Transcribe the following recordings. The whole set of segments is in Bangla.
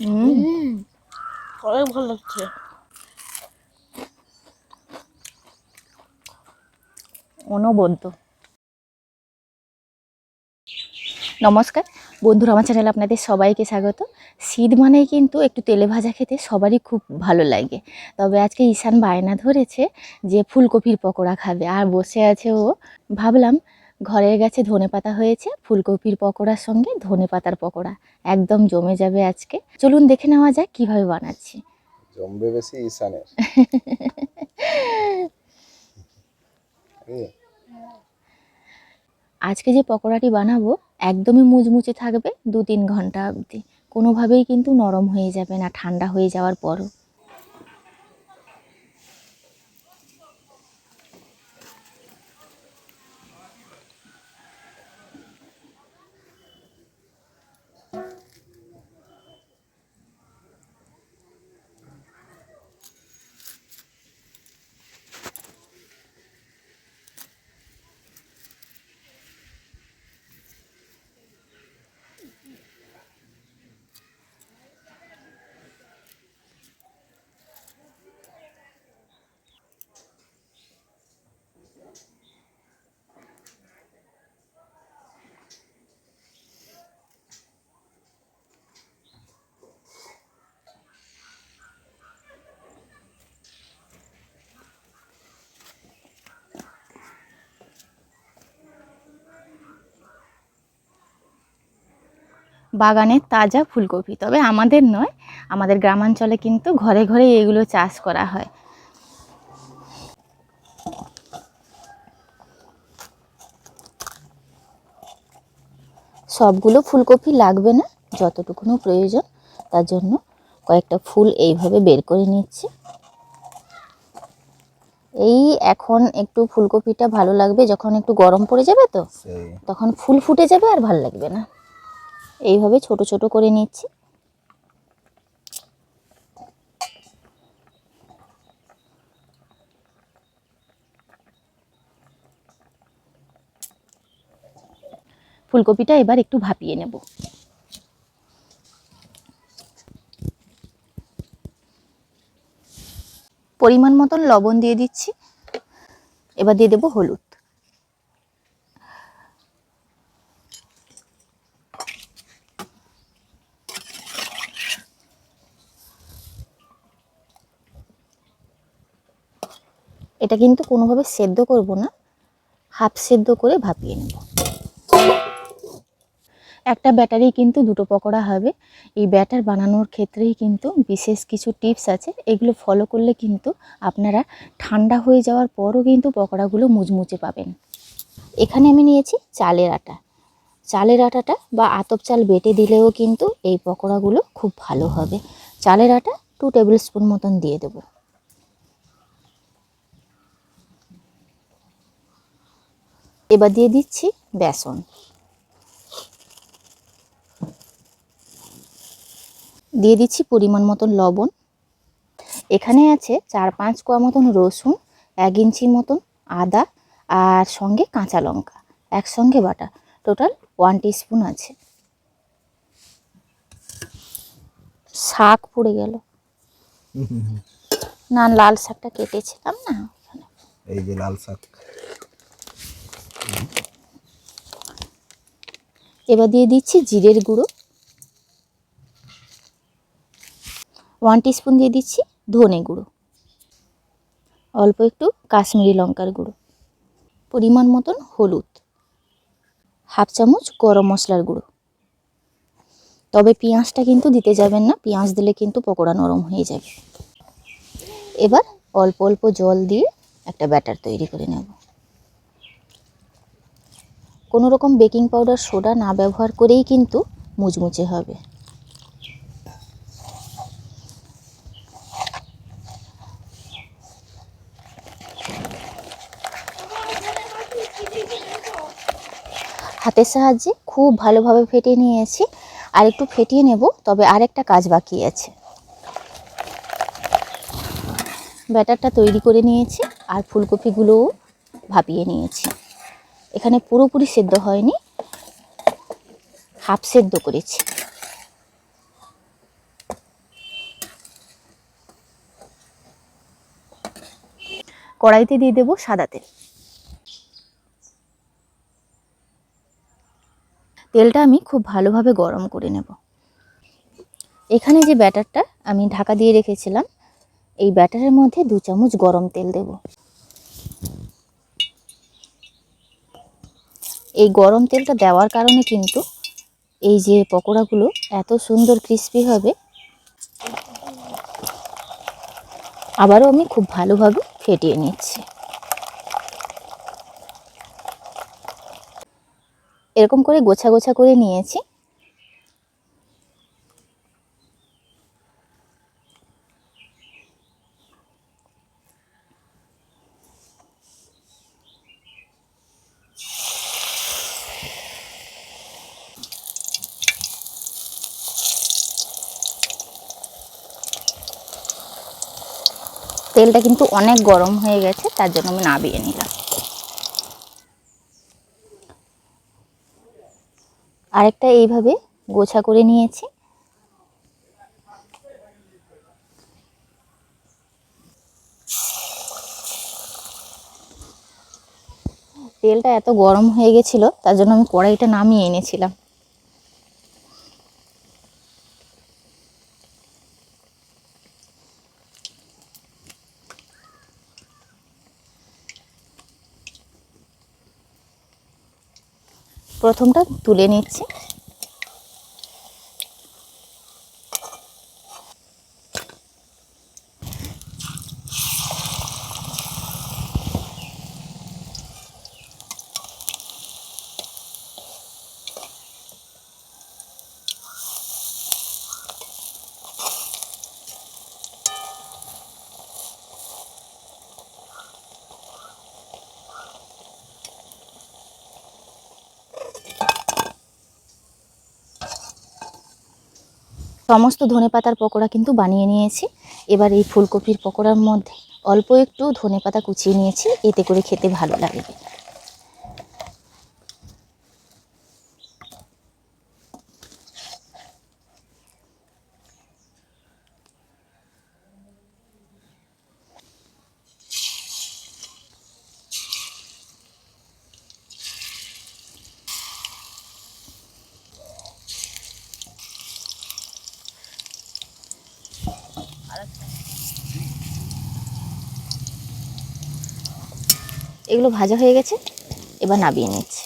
অনেক ভালো লাগছে। অনবদ্য। নমস্কার। বন্ধুরা, আমার চ্যানেলে আপনাদের সবাইকে স্বাগত। শীত মানেই কিন্তু একটু তেলে ভাজা খেতে সবারই খুব ভালো লাগে। তবে আজকে ঈশান বায়না ধরেছে যে ফুলকপির পকোড়া খাবে। আর বসে আছে ও। ভাবলাম ঘরের গাছে ধনে পাতা হয়েছে ফুলকপির পকোড়ার সঙ্গে ধনে পাতার পকোড়া। একদম জমে যাবে আজকে। চলুন দেখে নেওয়া যাক কীভাবে বানাচ্ছি। জমবে বেশি ঈশানের। আজকে যে পকোড়াটি বানাবো একদমই মুচমুচে থাকবে দু তিন ঘণ্টা অবধি। কোনোভাবেই কিন্তু নরম হয়ে যাবে না ঠান্ডা হয়ে যাওয়ার পরও। বাগানের তাজা ফুলকপি। তবে আমাদের নয় আমাদের গ্রামাঞ্চলে কিন্তু ঘরে ঘরে এগুলো চাষ করা হয়। সবগুলো ফুলকপি লাগবে না যতটুকুনো প্রয়োজন তার জন্য কয়েকটা ফুল এইভাবে বের করে নিচ্ছি। এই এখন একটু ফুলকপিটা ভালো লাগবে যখন একটু গরম পড়ে যাবে তো তখন ফুল ফুটে যাবে আর ভালো লাগবে না। এইভাবে ছোট ছোট করে নিচ্ছি। ফুলকপিটা এবার একটু ভাপিয়ে নেব। পরিমাণ মতন লবণ দিয়ে দিচ্ছি। এবার দিয়ে দেবো হলুদ। এটা কিন্তু কোনোভাবে সেদ্ধ করব না। হাফ সেদ্ধ করে ভাপিয়ে নেব। একটা ব্যাটারি কিন্তু দুটো পকোড়া হবে। এই ব্যাটার বানানোর ক্ষেত্রেই কিন্তু বিশেষ কিছু টিপস আছে। এগুলো ফলো করলে কিন্তু আপনারা ঠান্ডা হয়ে যাওয়ার পরও কিন্তু পকোড়াগুলো মুচমুচে পাবেন। এখানে আমি নিয়েছি চালের আটা। চালের আটাটা বা আতপ চাল বেটে দিলেও কিন্তু এই পকোড়াগুলো খুব ভালো হবে। চালের আটা টু টেবিল স্পুন মতন দিয়ে দেবো। এবার দিয়ে দিচ্ছি বেসন। দিয়ে দিচ্ছি পরিমাণ মতন লবণ। এখানে আছে চার পাঁচ কোয়া মতন রসুন এক ইঞ্চি মতন আদা আর সঙ্গে কাঁচা লঙ্কা একসঙ্গে বাটা। টোটাল ওয়ান স্পুন আছে। শাক পড়ে গেল। না লাল শাকটা কেটেছিলাম না। এই যে লাল শাক। এবার দিয়ে দিচ্ছি জিরের গুঁড়ো। ওয়ান স্পুন দিয়ে দিচ্ছি ধনে গুঁড়ো। অল্প একটু কাশ্মীরি লঙ্কার গুঁড়ো। পরিমাণ মতন হলুদ। হাফ চামচ গরম মশলার গুঁড়ো। তবে পেঁয়াজটা কিন্তু দিতে যাবেন না, পেঁয়াজ দিলে কিন্তু পকোড়া নরম হয়ে যাবে। এবার অল্প অল্প জল দিয়ে একটা ব্যাটার তৈরি করে নেব। কোনো রকম বেকিং পাউডার, সোডা না ব্যবহার করেই কিন্তু মুচমুচে হবে। হাতের সাহায্যে খুব ভালোভাবে ফেটিয়ে নিয়েছি। আর একটু ফেটিয়ে নেব, তবে আরেকটা কাজ বাকি আছে। ব্যাটারটা তৈরি করে নিয়েছি, আর ফুলকপিগুলোও ভাপিয়ে নিয়েছি। এখানে পুরোপুরি সেদ্ধ হয়নি। হাফ সেদ্ধ করেছি। কড়াইতে দিয়ে দেব সাদা তেল। তেলটা আমি খুব ভালোভাবে গরম করে নেব। এখানে যে ব্যাটারটা আমি ঢাকা দিয়ে রেখেছিলাম, এই ব্যাটারের মধ্যে দু চামচ গরম তেল দেব। এই গরম তেলটা দেওয়ার কারণে কিন্তু এই যে পকোড়াগুলো এত সুন্দর ক্রিস্পি হবে। আবারও আমি খুব ভালোভাবে ফেটিয়ে নিচ্ছি। এরকম করে গোছা গোছা করে নিয়েছি। তেলটা কিন্তু অনেক গরম হয়ে গেছে, তার জন্য আমি নাবিয়ে নিলাম। আরেকটা এইভাবে গোছা করে নিয়েছি। তেলটা এত গরম হয়ে গেছিল, তার জন্য আমি কড়াইটা নামিয়ে এনেছিলাম। প্রথমটা তুলে নিচ্ছি। সমস্ত ধনেপাতার পকোড়া কিন্তু বানিয়ে নিয়েছি। এবার এই ফুলকপির পকোড়ার মধ্যে অল্প একটু ধনেপাতা কুচিয়ে নিয়েছি, এতে করে খেতে ভালো লাগবে। এগুলো ভাজা হয়ে গেছে, এবার নাবিয়ে নিচ্ছি।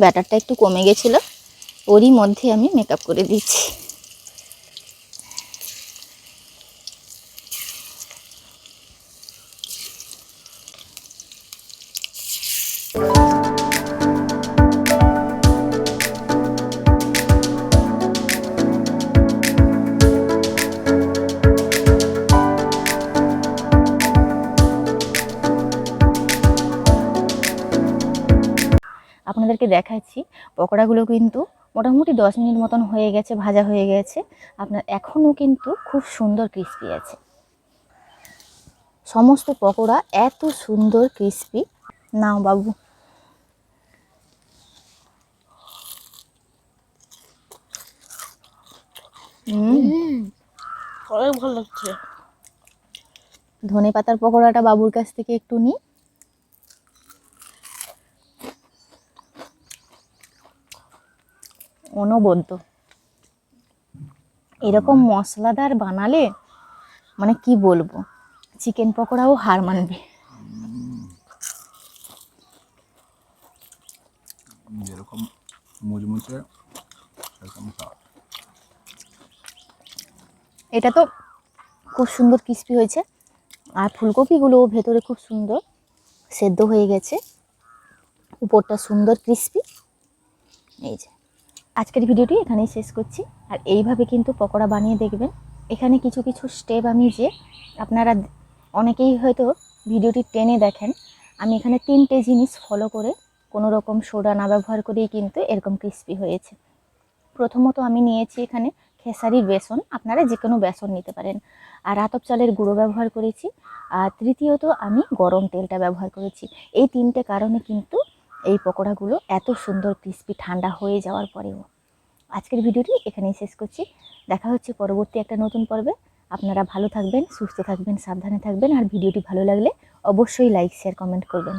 ব্যাটারটা একটু কমে গেছিল, ওরই মধ্যে আমি মেকআপ করে দিচ্ছি। আপনাদেরকে দেখাচ্ছি। পকোড়াগুলো কিন্তু মোটামুটি দশ মিনিট মতন হয়ে গেছে ভাজা হয়ে গেছে। আপনার এখনও কিন্তু খুব সুন্দর ক্রিস্পি আছে। সমস্ত পকোড়া এত সুন্দর ক্রিস্পি নাও বাবু। অনেক ভালো লাগছে। ধনে পাতার পকোড়াটা বাবুর কাছ থেকে একটু নিই অনবদ্য। এরকম মশলাদার বানালে মানে কি বলব চিকেন পকোড়াও হার মানবে। যেরকম মুচমুচে সেরকম এটা তো খুব সুন্দর ক্রিস্পি হয়েছে। আর ফুলকপিগুলো ভেতরে খুব সুন্দর সেদ্ধ হয়ে গেছে। উপরটা সুন্দর ক্রিস্পি এই যে। আজকের ভিডিওটি এখানেই শেষ করছি। আর এইভাবে কিন্তু পকোড়া বানিয়ে দেখবেন। এখানে কিছু কিছু স্টেপ আমি যে আপনারা অনেকেই হয়তো ভিডিওটি টেনে দেখেন। আমি এখানে তিনটে জিনিস ফলো করে কোনো রকম সোডা না ব্যবহার করেই কিন্তু এরকম ক্রিস্পি হয়েছে। প্রথমত আমি নিয়েছি এখানে খেসারির বেসন। আপনারা যে কোনো বেসন নিতে পারেন। আর আতপ চালের গুঁড়ো ব্যবহার করেছি। আর তৃতীয়ত আমি গরম তেলটা ব্যবহার করেছি। এই তিনটে কারণে কিন্তু এই পকোড়াগুলো এত সুন্দর ক্রিস্পি ঠান্ডা হয়ে যাওয়ার পরেও। আজকের ভিডিওটি এখানেই শেষ করছি। দেখা হচ্ছে পরবর্তী একটা নতুন পর্বে। আপনারা ভালো থাকবেন, সুস্থ থাকবেন, সাবধানে থাকবেন আর ভিডিওটি ভালো লাগলে অবশ্যই লাইক শেয়ার কমেন্ট করবেন।